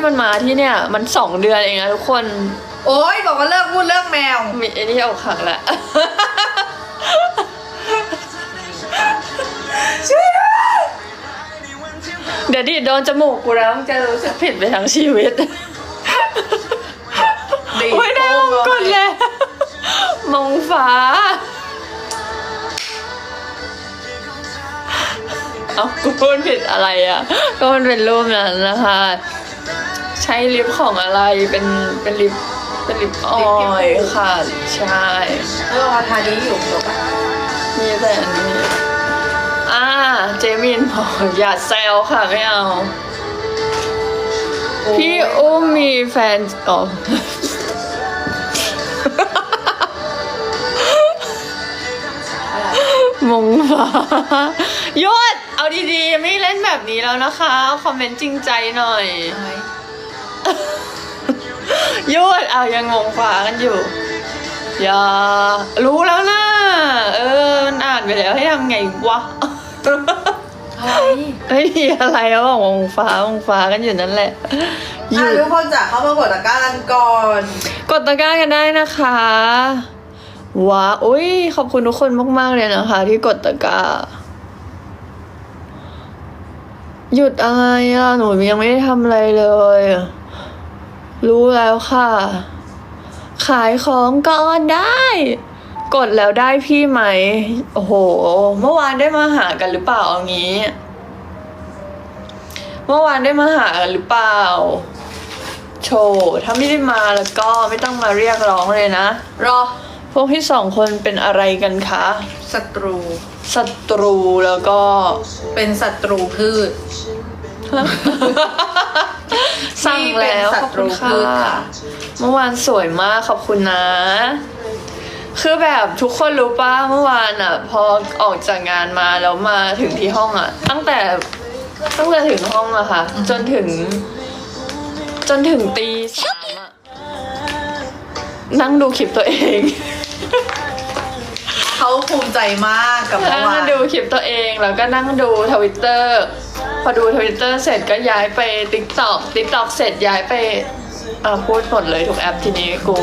ที่มันมาที่เนี่ยมันสองเดือนเองนะทุกคนโอ๊ยบอกว่าเลิกพูดเรื่องแมว มีไอ้นี่เอาขังละ ช่วยด้วยเดี๋ยวดิโดนจมูกกูแล้วมึงจะรู้สึกผิดไปทั้งชีวิต ดีโอ้ยได้มงกุฎแล้วมงฟ้า เอากูพูดผิดอะไรอะ ก็มันเป็นรูปนั้นนะคะ ใช้ลิปของอะไรเป็นเป็นลิปเป็นลิปออยล์ค่ะใช่เออทานี้อยู่จบอะมีแต่อันนี้อ่าเจมินบอกอย่าแซวค่ะไม่เอา พี่อุ้มมีแฟนอ๋อมงฟ้ายศเอาดีๆ ไม่เล่นแบบนี้แล้วนะคะ คอมเมนต์จริงใจหน่อย อะไรยศเอายังงงฟ้ากันอยู่ อย่า รู้แล้วนะเออมันอ่านไปแล้วให้ทำไงวะอะไรไม่มีอะไรแล้วบอกวงฟ้าวงฟ้ากันอยู่นั่นแหละหยุอะดทุกคนจะเข้ามากดตะกร้ากันก่อน กดตะกร้ากันได้นะคะว้าอุ้ยขอบคุณทุกคนมาก ๆ เลยนะคะ ที่กดตะกร้า หยุดอะไรอะ หนูยังไม่ได้ทำอะไรเลย รู้แล้วค่ะ ขายของก่อนได้ กดแล้วได้พี่ไหม โอ้โห เมื่อวานได้มาหากันหรือเปล่าเอางี้ เมื่อวานได้มาหากันหรือเปล่า โชว์ถ้าไม่ได้มาแล้วก็ไม่ต้องมาเรียกร้องเลยนะ รอ พวกพี่สองคนเป็นอะไรกันคะศัตรู ศัตรูแล้วก็เป็นศัตรูพืช สั่งแล้วที่เป็นศัขอบตคุรูณพืชค่ะค่ะเมื่อวานสวยมากขอบคุณนะ คือแบบทุกคนรู้ป่ะเมื่อวานอะ พอออกจากงานมาแล้วมาถึงที่ห้องอะ ตั้งแต่ตั้งแต่ถึงห้องอะค่ะ จนถึง จนถึงตีสามอะนั่งดูคลิปตัวเองเขาภูมิใจมากกับเมื่อวานั่นงดูคลิปตัวเองแล้วก็นั่งดูทวิตเตอร์ พอดูทวิตเตอร์เสร็จก็ย้ายไปติ๊กต็อกติ๊กต็อกเสร็จย้ายไปอ่าพูดหมดเลยทุกแอปทีนี้กู